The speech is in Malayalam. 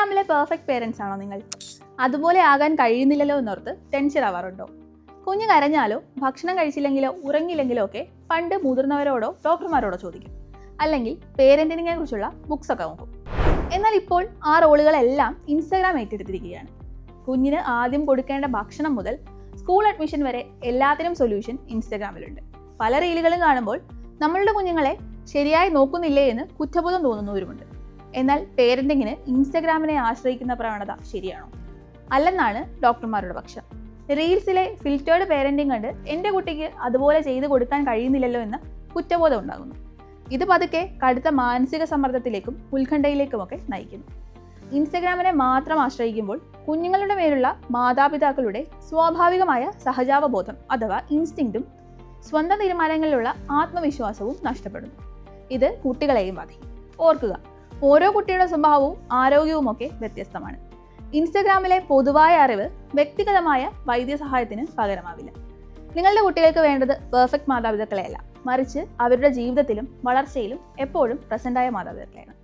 ഇൻസ്റ്റഗ്രാമിലെ പെർഫെക്റ്റ് പേരൻസ് ആണോ നിങ്ങൾ? അതുപോലെ ആകാൻ കഴിയുന്നില്ലല്ലോ എന്നോർത്ത് ടെൻഷൻ ആവാറുണ്ടോ? കുഞ്ഞ് കരഞ്ഞാലോ ഭക്ഷണം കഴിച്ചില്ലെങ്കിലോ ഉറങ്ങിയില്ലെങ്കിലോ ഒക്കെ പണ്ട് മുതിർന്നവരോടോ ഡോക്ടർമാരോടോ ചോദിക്കും. അല്ലെങ്കിൽ പേരന്റിങ്ങിനെ കുറിച്ചുള്ള ബുക്സ് ഒക്കെ നോക്കും. എന്നാൽ ഇപ്പോൾ ആ റോളുകളെല്ലാം ഇൻസ്റ്റാഗ്രാം ഏറ്റെടുത്തിരിക്കുകയാണ്. കുഞ്ഞിന് ആദ്യം കൊടുക്കേണ്ട ഭക്ഷണം മുതൽ സ്കൂൾ അഡ്മിഷൻ വരെ എല്ലാത്തിനും സൊല്യൂഷൻ ഇൻസ്റ്റാഗ്രാമിലുണ്ട് പല റീലുകളും കാണുമ്പോൾ നമ്മളുടെ കുഞ്ഞുങ്ങളെ ശരിയായി നോക്കുന്നില്ലേ എന്ന് കുറ്റബോധം തോന്നുന്നവരുമുണ്ട്. എന്നാൽ പേരന്റിങ്ങിന് ഇൻസ്റ്റഗ്രാമിനെ ആശ്രയിക്കുന്ന പ്രവണത ശരിയാണോ? അല്ലെന്നാണ് ഡോക്ടർമാരുടെ പക്ഷം. റീൽസിലെ ഫിൽറ്റേർഡ് പേരന്റിങ് കണ്ട് എന്റെ കുട്ടിക്ക് അതുപോലെ ചെയ്തു കൊടുക്കാൻ കഴിയുന്നില്ലല്ലോ എന്ന കുറ്റബോധം ഉണ്ടാകുന്നു. ഇത് പതുക്കെ കടുത്ത മാനസിക സമ്മർദ്ദത്തിലേക്കും ഉത്കണ്ഠയിലേക്കുമൊക്കെ നയിക്കുന്നു. ഇൻസ്റ്റഗ്രാമിനെ മാത്രം ആശ്രയിക്കുമ്പോൾ കുഞ്ഞുങ്ങളുടെ മേലുള്ള മാതാപിതാക്കളുടെ സ്വാഭാവികമായ സഹജാവബോധം അഥവാ ഇൻസ്റ്റിങ്ക്റ്റും സ്വന്തം തീരുമാനങ്ങളിലുള്ള ആത്മവിശ്വാസവും നഷ്ടപ്പെടുന്നു. ഇത് കുട്ടികളെയും ബാധിക്കും. ഓർക്കുക ഓരോ കുട്ടിയുടെ സ്വഭാവവും ആരോഗ്യവും ഒക്കെ വ്യത്യസ്തമാണ്. ഇൻസ്റ്റഗ്രാമിലെ പൊതുവായ അറിവ് വ്യക്തിഗതമായ വൈദ്യസഹായത്തിന് പകരമാവില്ല. നിങ്ങളുടെ കുട്ടികൾക്ക് വേണ്ടത് പെർഫെക്റ്റ് മാതാപിതാക്കളെയല്ല. മറിച്ച് അവരുടെ ജീവിതത്തിലും വളർച്ചയിലും എപ്പോഴും പ്രസന്റായ മാതാപിതാക്കളെയാണ്.